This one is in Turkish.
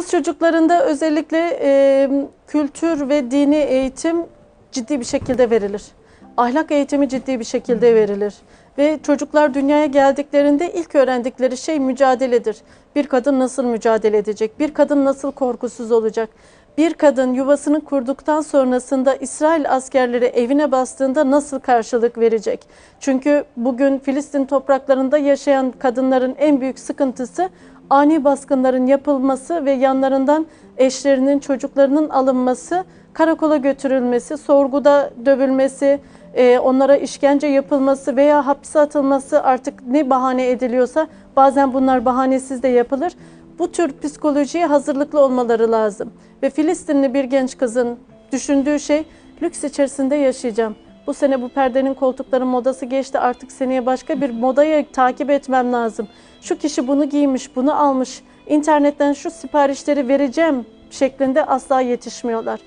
Kız çocuklarında özellikle e, kültür ve dini eğitim ciddi bir şekilde verilir. Ahlak eğitimi ciddi bir şekilde verilir. Ve çocuklar dünyaya geldiklerinde ilk öğrendikleri şey mücadeledir. Bir kadın nasıl mücadele edecek? Bir kadın nasıl korkusuz olacak? Bir kadın yuvasını kurduktan sonrasında İsrail askerleri evine bastığında nasıl karşılık verecek? Çünkü bugün Filistin topraklarında yaşayan kadınların en büyük sıkıntısı ani baskınların yapılması ve yanlarından eşlerinin, çocuklarının alınması, karakola götürülmesi, sorguda dövülmesi, e, onlara işkence yapılması veya hapse atılması artık ne bahane ediliyorsa bazen bunlar bahanesiz de yapılır. Bu tür psikolojiye hazırlıklı olmaları lazım. Ve Filistinli bir genç kızın düşündüğü şey lüks içerisinde yaşayacağım. Bu sene bu perdenin koltukların modası geçti artık seneye başka bir modayı takip etmem lazım. Şu kişi bunu giymiş, bunu almış, internetten şu siparişleri vereceğim şeklinde asla yetişmiyorlar.